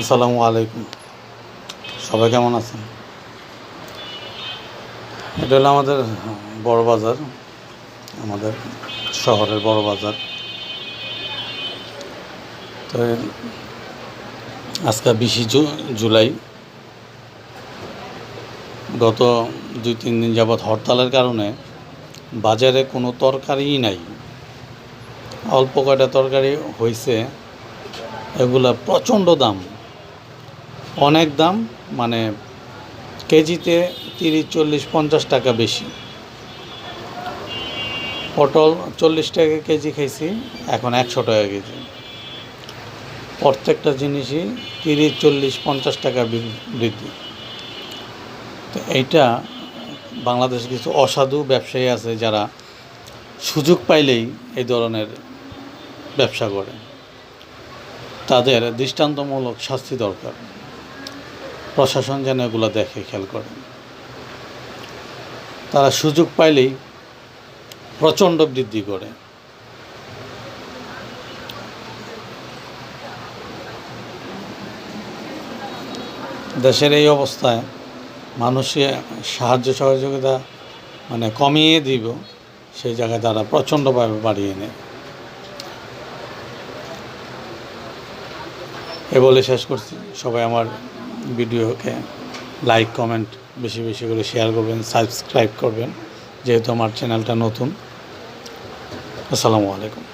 আসসালামু আলাইকুম। সবাই কেমন আছেন? এটা হলো আমাদের বড় বাজার, আমাদের শহরের বড় বাজার। তো আজকে বিশে জুলাই। গত দুই, তিন দিন যাবৎ হরতালের কারণে বাজারে কোনো তরকারিই নাই। অল্প কয়টা তরকারি হয়েছে এগুলা প্রচণ্ড দাম। অনেক দাম মানে কেজিতে তিরিশ, চল্লিশ, পঞ্চাশ টাকা বেশি। পটল চল্লিশ টাকা কেজি খাইছি, এখন একশো টাকা কেজি। প্রত্যেকটা জিনিসই তিরিশ, চল্লিশ, পঞ্চাশ টাকা বৃদ্ধি। তো এইটা বাংলাদেশে কিছু অসাধু ব্যবসায়ী আছে যারা সুযোগ পাইলেই এই ধরনের ব্যবসা করে। তাদের দৃষ্টান্তমূলক শাস্তি দরকার। প্রশাসন যেন এগুলো দেখে, খেয়াল করে। তারা সুযোগ পাইলেই প্রচণ্ড বৃদ্ধি করে। দেশের এই অবস্থায় মানুষের সাহায্য, সহযোগিতা মানে কমিয়ে দিব, সেই জায়গায় তারা প্রচণ্ডভাবে বাড়িয়ে নেয়। এ বলে শেষ করছি। সবাই আমার ভিডিওকে লাইক কমেন্ট বেশি বেশি করে শেয়ার করবেন সাবস্ক্রাইব করবেন, যেহেতু আমার চ্যানেলটা নতুন। আসসালামু আলাইকুম।